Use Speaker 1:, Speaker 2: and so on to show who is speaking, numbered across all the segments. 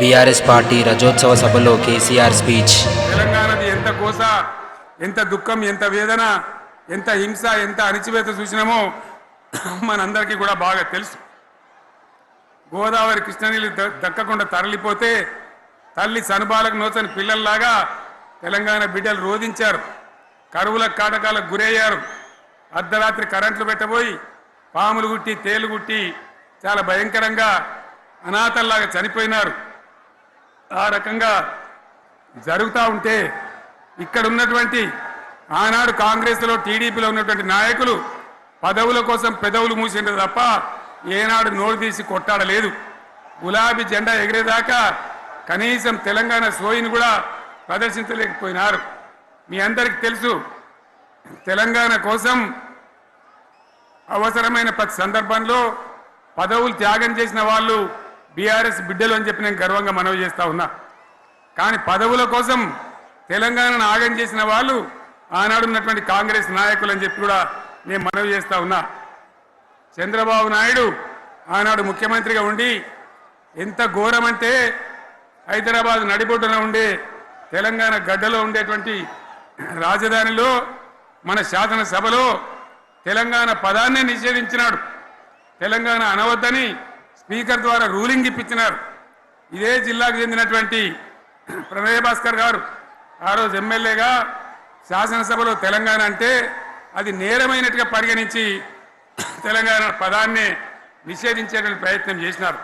Speaker 1: BRS party రజోత్సవ సభలో KCR speech.
Speaker 2: తెలంగాణది ఎంత కోస ఎంత దుఃఖం ఎంత వేదన ఎంత హింస ఎంత అణిచివేత చూసినామో మనందరికీ కూడా బాగా తెలుసు. గోదావరి కృష్ణనీళ్ళు దక్కకుండా తరలిపోతే తల్లి సనుబాలకు నోచని పిల్లల్లాగా తెలంగాణ బిడ్డలు రోధించారు. కరువుల కాటకాలకు గురయ్యారు. అర్ధరాత్రి కరెంట్లు పెట్టబోయి పాములు గుట్టి తేలు గుట్టి చాలా భయంకరంగా అనాథల్లాగా చనిపోయినారు. ఆ రకంగా జరుగుతూ ఉంటే ఇక్కడ ఉన్నటువంటి ఆనాడు కాంగ్రెస్లో టీడీపీలో ఉన్నటువంటి నాయకులు పదవుల కోసం పెదవులు మూసిండ్రు తప్ప ఏనాడు నోరు తీసి కొట్టాడలేదు. గులాబీ జెండా ఎగిరేదాకా కనీసం తెలంగాణ సోయిని కూడా ప్రదర్శించలేకపోయినారు. మీ అందరికీ తెలుసు తెలంగాణ కోసం అవసరమైన ప్రతి సందర్భంలో పదవులు త్యాగం చేసిన వాళ్ళు బీఆర్ఎస్ బిడ్డలు అని చెప్పి నేను గర్వంగా మనవి చేస్తా ఉన్నా. కానీ పదవుల కోసం తెలంగాణను ఆగం చేసిన వాళ్ళు ఆనాడు ఉన్నటువంటి కాంగ్రెస్ నాయకులు అని చెప్పి కూడా నేను మనవి చేస్తా ఉన్నా. చంద్రబాబు నాయుడు ఆనాడు ముఖ్యమంత్రిగా ఉండి ఎంత ఘోరమంటే హైదరాబాద్ నడిబొడ్డున ఉండే తెలంగాణ గడ్డలో ఉండేటువంటి రాజధానిలో మన శాసనసభలో తెలంగాణ పదాన్నే నిషేధించినాడు. తెలంగాణ అనవద్దని స్పీకర్ ద్వారా రూలింగ్ ఇప్పించినారు. ఇదే జిల్లాకు చెందినటువంటి ప్రణయ భాస్కర్ గారు. ఆ రోజు ఎమ్మెల్యేగా శాసనసభలో తెలంగాణ అంటే అది నేరమైనట్టుగా పరిగణించి తెలంగాణ పదాన్ని నిషేధించేటువంటి ప్రయత్నం చేసినారు.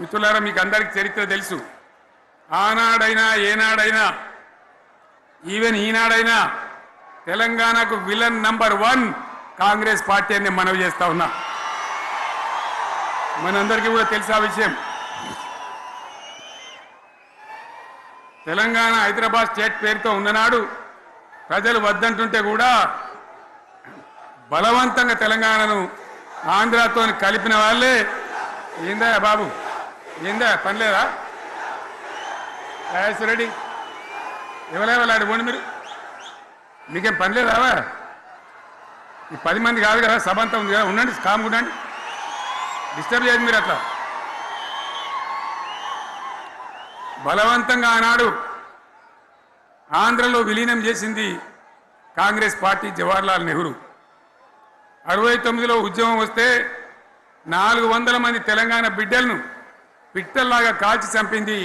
Speaker 2: మిత్రులారా మీకు అందరికీ చరిత్ర తెలుసు. ఆనాడైనా ఏనాడైనా ఈవెన్ ఈనాడైనా తెలంగాణకు villain number one Congress party అని మనవి చేస్తా ఉన్నా. మనందరికీ కూడా తెలిసే ఆ విషయం? తెలంగాణ హైదరాబాద్ స్టేట్ పేరుతో ఉన్ననాడు ప్రజలు వద్దంటుంటే కూడా బలవంతంగా తెలంగాణను ఆంధ్రతో కలిపిన వాళ్ళే ఏందా బాబు. ఏందా పనిలేదా రెడ్డి ఎవరెవలాడు పోండి మీరు? మీకేం పనిలేదావా ఈ పది మంది కాదు కదా సభ అంతా ఉంది కదా ఉండండి కామ్ ఉండండి. డిస్టర్బ్ చేయదు మీరు అట్లా. బలవంతంగా ఆనాడు ఆంధ్రలో విలీనం చేసింది కాంగ్రెస్ పార్టీ జవహర్లాల్ నెహ్రూ. అరవై తొమ్మిదిలో ఉద్యమం వస్తే నాలుగు వందల మంది తెలంగాణ బిడ్డలను పిట్టల్లాగా కాల్చి చంపింది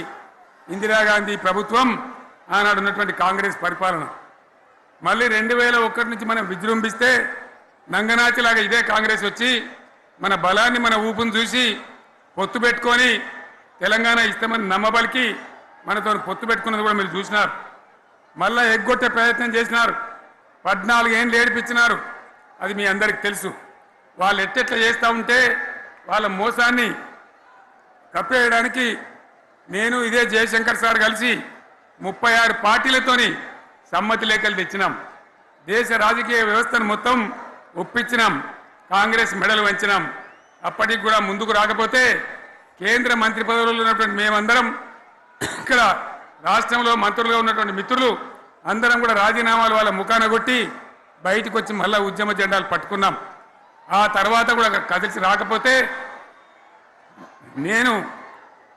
Speaker 2: ఇందిరాగాంధీ ప్రభుత్వం ఆనాడు ఉన్నటువంటి కాంగ్రెస్ పరిపాలన. మళ్ళీ రెండు వేల ఒకటి నుంచి మనం విజృంభిస్తే నంగనాచిలాగా ఇదే కాంగ్రెస్ వచ్చి మన బలాన్ని మన ఊపును చూసి పొత్తు పెట్టుకొని తెలంగాణ ఇస్తామని నమ్మబలికి మనతో పొత్తు పెట్టుకున్నది కూడా మీరు చూసినారు. మళ్ళా ఎగ్గొట్టే ప్రయత్నం చేసినారు. పద్నాలుగేళ్ళు ఏడిపించినారు. అది మీ అందరికి తెలుసు. వాళ్ళు ఎట్టెట్లా చేస్తూ ఉంటే వాళ్ళ మోసాన్ని కప్పేయడానికి నేను ఇదే జయశంకర్ సార్ కలిసి ముప్పై ఆరు పార్టీలతోని సమ్మతి లేఖలు తెచ్చినాం. దేశ రాజకీయ వ్యవస్థను మొత్తం ఒప్పించినాం. కాంగ్రెస్ మెడలు వంచినాం. అప్పటికి కూడా ముందుకు రాకపోతే కేంద్ర మంత్రి పదవుల్లో ఉన్నటువంటి మేమందరం ఇక్కడ రాష్ట్రంలో మంత్రులుగా ఉన్నటువంటి మిత్రులు అందరం కూడా రాజీనామాలు వాళ్ళ ముఖాన కొట్టి బయటకు వచ్చి మళ్ళా ఉద్యమ జెండాలు పట్టుకున్నాం. ఆ తర్వాత కూడా కదిలిసి రాకపోతే నేను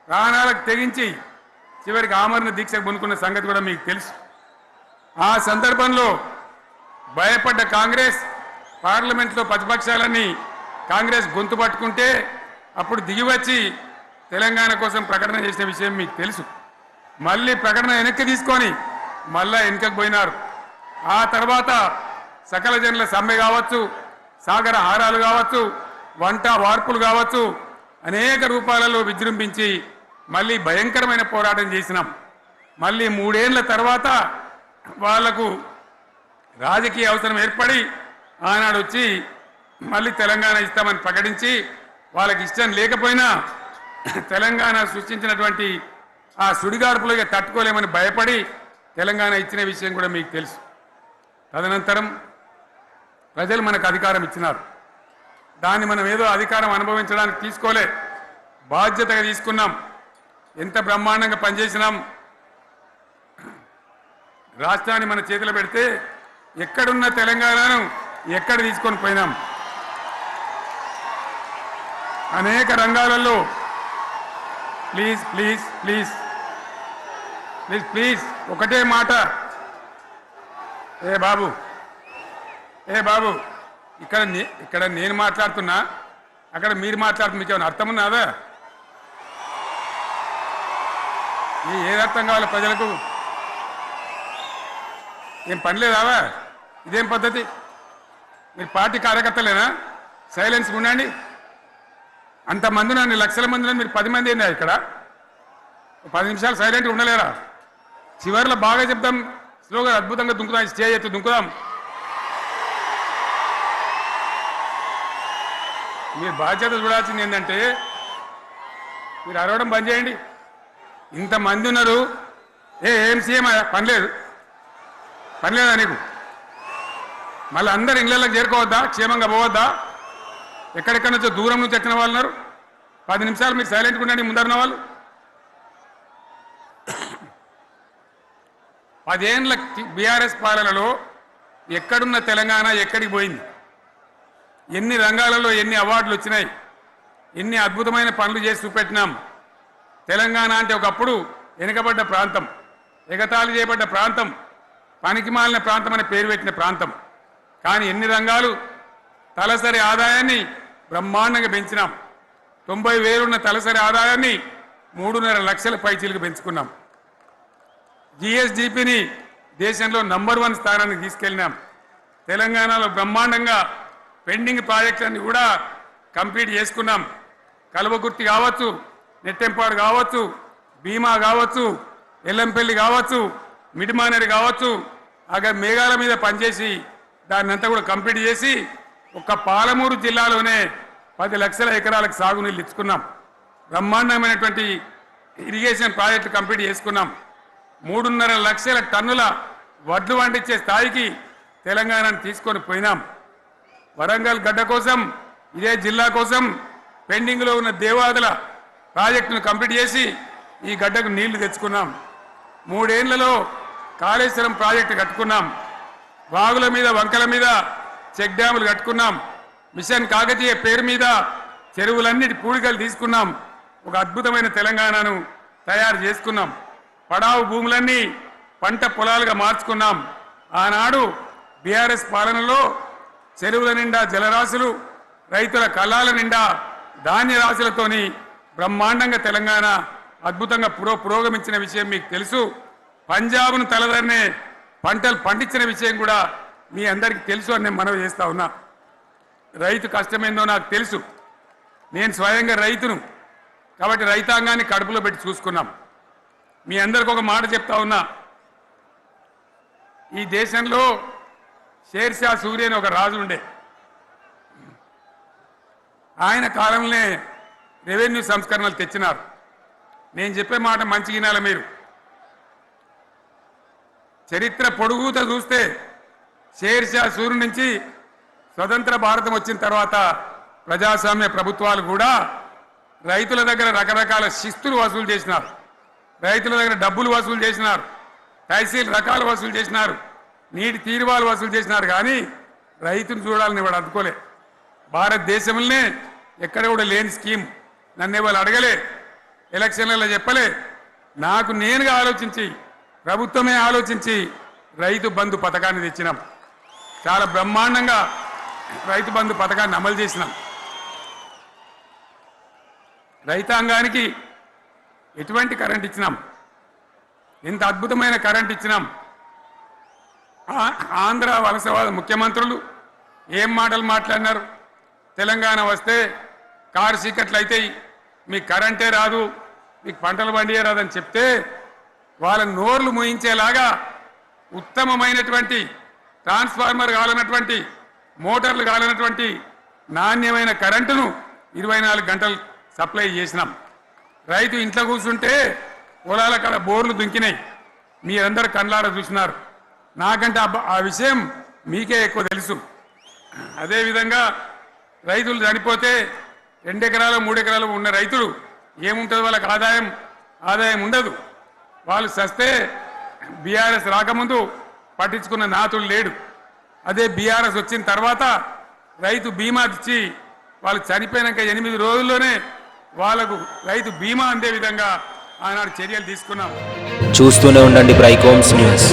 Speaker 2: ప్రాణాలకు తెగించి చివరికి ఆమరణ దీక్షకు పొందుకున్న సంగతి కూడా మీకు తెలుసు. ఆ సందర్భంలో భయపడ్డ కాంగ్రెస్ పార్లమెంట్లో ప్రతిపక్షాలన్నీ కాంగ్రెస్ గొంతు పట్టుకుంటే అప్పుడు దిగివచ్చి తెలంగాణ కోసం ప్రకటన చేసిన విషయం మీకు తెలుసు. మళ్ళీ ప్రకటన వెనక్కి తీసుకొని మళ్ళా వెనుకకు పోయినారు. ఆ తర్వాత సకల జనుల సమ్మె కావచ్చు సాగర హారాలు కావచ్చు వంట వార్పులు కావచ్చు అనేక రూపాలలో విజృంభించి మళ్ళీ భయంకరమైన పోరాటం చేసినాం. మళ్ళీ మూడేళ్ళ తర్వాత వాళ్ళకు రాజకీయ అవసరం ఏర్పడి ఆనాడు వచ్చి మళ్ళీ తెలంగాణ ఇస్తామని ప్రకటించి వాళ్ళకి ఇష్టం లేకపోయినా తెలంగాణ సృష్టించినటువంటి ఆ సుడిగార్పులుగా తట్టుకోలేమని భయపడి తెలంగాణ ఇచ్చిన విషయం కూడా మీకు తెలుసు. తదనంతరం ప్రజలు మనకు అధికారం ఇచ్చినారు. దాన్ని మనం ఏదో అధికారం అనుభవించడానికి తీసుకోలే. బాధ్యతగా తీసుకున్నాం. ఎంత బ్రహ్మాండంగా పనిచేసినాం. రాష్ట్రాన్ని మన చేతిలో పెడితే ఎక్కడున్న తెలంగాణను ఎక్కడ తీసుకొని పోయినాం? అనేక రంగాలలో. Please please please. Please please. ఒకటే మాట. ఏ బాబు ఏ బాబు ఇక్కడ నే- ఇక్కడ నేను మాట్లాడుతున్నా అక్కడ మీరు మాట్లాడుతున్న మీకు ఏమైనా అర్థం ఉన్నాదా మీ ఏది అర్థం కావాలి ప్రజలకు? ఏం పని లేదావా ఇదేం పద్ధతి? మీరు పార్టీ కార్యకర్తలేనా? సైలెన్స్ ఉండండి. అంతమంది నన్ను లక్షల మంది మీరు పది మంది అయినా ఇక్కడ. పది నిమిషాలు సైలెంట్గా ఉండలేరా? చివరిలో బాగా చెప్తాం స్లోగా అద్భుతంగా దుంకుదాం స్టే ఎత్తు దుంకుదాం. మీరు బాధ్యత చూడాల్సింది ఏంటంటే మీరు అరవడం బంద్ చేయండి. ఇంతమంది ఉన్నారు. ఏ ఏం సీఎం? పని లేదు. పని లేదా నీకు? మళ్ళీ అందరు ఇళ్ళకి చేరుకోవద్దా? క్షేమంగా పోవద్దా? ఎక్కడెక్కడి నుంచో దూరం నుంచి వచ్చిన వాళ్ళు ఉన్నారు. పది నిమిషాలు మీరు సైలెంట్గా ఉండండి ముందరున్న వాళ్ళు. పదేండ్ల బీఆర్ఎస్ పాలనలో ఎక్కడున్న తెలంగాణ ఎక్కడికి పోయింది? ఎన్ని రంగాలలో ఎన్ని అవార్డులు వచ్చినాయి? ఎన్ని అద్భుతమైన పనులు చేసి చూపెట్టినాం? తెలంగాణ అంటే ఒకప్పుడు వెనుకబడ్డ ప్రాంతం ఎగతాళి చేయబడ్డ ప్రాంతం పనికి మాలిన ప్రాంతం అనే పేరు పెట్టిన ప్రాంతం. కానీ ఎన్ని రంగాలు? తలసరి ఆదాయాన్ని బ్రహ్మాండంగా పెంచినాం. తొంభై వేలున్న తలసరి ఆదాయాన్ని మూడున్నర లక్షల పైచీలకు పెంచుకున్నాం. జిఎస్డిపిని దేశంలో నంబర్ వన్ స్థానానికి తీసుకెళ్ళినాం. తెలంగాణలో బ్రహ్మాండంగా పెండింగ్ ప్రాజెక్టులన్నీ కూడా కంప్లీట్ చేసుకున్నాం. కలువకుర్తి కావచ్చు నెట్టెంపాడు కావచ్చు భీమా కావచ్చు ఎల్లంపల్లి కావచ్చు మిడిమానేరు కావచ్చు అక్కడ మేఘాల మీద పనిచేసి దాన్ని అంతా కూడా కంప్లీట్ చేసి ఒక్క పాలమూరు జిల్లాలోనే పది లక్షల ఎకరాలకు సాగునీళ్ళు ఇచ్చుకున్నాం. బ్రహ్మాండమైనటువంటి ఇరిగేషన్ ప్రాజెక్టు కంప్లీట్ చేసుకున్నాం. మూడున్నర లక్షల టన్నుల వడ్లు వండించే స్థాయికి తెలంగాణను తీసుకొని పోయినాం. వరంగల్ గడ్డ కోసం ఇదే జిల్లా కోసం పెండింగ్లో ఉన్న దేవాదుల ప్రాజెక్టును కంప్లీట్ చేసి ఈ గడ్డకు నీళ్ళు తెచ్చుకున్నాం. మూడేళ్ళలో కాళేశ్వరం ప్రాజెక్టు కట్టుకున్నాం. వాగుల మీద వంకల మీద చెక్ డ్యాములు కట్టుకున్నాం. మిషన్ కాకతీయ పేరు మీద చెరువులన్నిటి పూడికలు తీసుకున్నాం. ఒక అద్భుతమైన తెలంగాణను తయారు చేసుకున్నాం. పడావు భూములన్నీ పంట పొలాలుగా మార్చుకున్నాం. ఆనాడు బీఆర్ఎస్ పాలనలో చెరువుల నిండా జలరాశులు రైతుల కళ్ళాల నిండా ధాన్య రాశులతోని బ్రహ్మాండంగా తెలంగాణ అద్భుతంగా పురో పురోగమించిన విషయం మీకు తెలుసు. పంజాబ్ను తలదన్నే పంటలు పండించిన విషయం కూడా మీ అందరికీ తెలుసు అని నేను మనవి చేస్తా ఉన్నా. రైతు కష్టమైందో నాకు తెలుసు. నేను స్వయంగా రైతును. కాబట్టి రైతాంగాన్ని కడుపులో పెట్టి చూసుకున్నాం. మీ అందరికి ఒక మాట చెప్తా ఉన్నా. ఈ దేశంలో షేర్షా సూర్య అని ఒక రాజు ఉండే. ఆయన కాలంలోనే రెవెన్యూ సంస్కరణలు తెచ్చినారు. నేను చెప్పే మాట మంచి వినాలి మీరు. చరిత్ర పొడుగుతో చూస్తే షేర్షా సూర్యు నుంచి స్వతంత్ర భారతం వచ్చిన తర్వాత ప్రజాస్వామ్య ప్రభుత్వాలు కూడా రైతుల దగ్గర రకరకాల శిస్తులు వసూలు చేసినారు. రైతుల దగ్గర డబ్బులు వసూలు చేసినారు. తహసీల్ రకాలు వసూలు చేసినారు. నీటి తీరువాలు వసూలు చేసినారు కానీ రైతును చూడాలని వాడు అందుకోలే భారతదేశంలోనే ఎక్కడ కూడా లేని స్కీమ్. నన్ను వాళ్ళు అడగలే. ఎలక్షన్లలో చెప్పలే. నాకు నేనుగా ఆలోచించి ప్రభుత్వమే ఆలోచించి రైతు బంధు పథకాన్ని తెచ్చినాం. చాలా బ్రహ్మాండంగా రైతు బంధు పథకాన్ని అమలు చేసినాం. రైతాంగానికి ఎటువంటి కరెంట్ ఇచ్చినాం? ఎంత అద్భుతమైన కరెంట్ ఇచ్చినాం? ఆంధ్ర వలసవాద ముఖ్యమంత్రులు ఏం మాటలు మాట్లాడినారు? తెలంగాణ వస్తే కారు చీకట్లు అవుతాయి మీకు కరెంటే రాదు మీకు పంటలు పండియే రాదని చెప్తే వాళ్ళ నోర్లు మోయించేలాగా ఉత్తమమైనటువంటి ట్రాన్స్ఫార్మర్ కాలనటువంటి మోటార్లు కాలనటువంటి నాణ్యమైన కరెంటును ఇరవై నాలుగు గంటలు సప్లై చేసినాం. రైతు ఇంట్లో కూర్చుంటే పొలాల కాడ బోర్లు దుంకినాయి. మీరందరూ కళ్ళాడ చూసినారు. నాకంటే ఆ విషయం మీకే ఎక్కువ తెలుసు. అదేవిధంగా రైతులు చనిపోతే రెండెకరాలు మూడెకరాలు ఉన్న రైతులు ఏముంటుంది వాళ్ళకి ఆదాయం? ఆదాయం ఉండదు. వాళ్ళు సస్తే బీఆర్ఎస్ రాకముందు పట్టించుకున్న నాతుడు లేడు. అదే బీఆర్ఎస్ వచ్చిన తర్వాత రైతు బీమా ఇచ్చి వాళ్ళు చనిపోయినాక ఎనిమిది రోజుల్లోనే వాళ్ళకు రైతు బీమా అందే విధంగా ఆనాడు చర్యలు తీసుకున్నాం.
Speaker 1: చూస్తూనే ఉండండి బ్రైకోమ్స్ న్యూస్.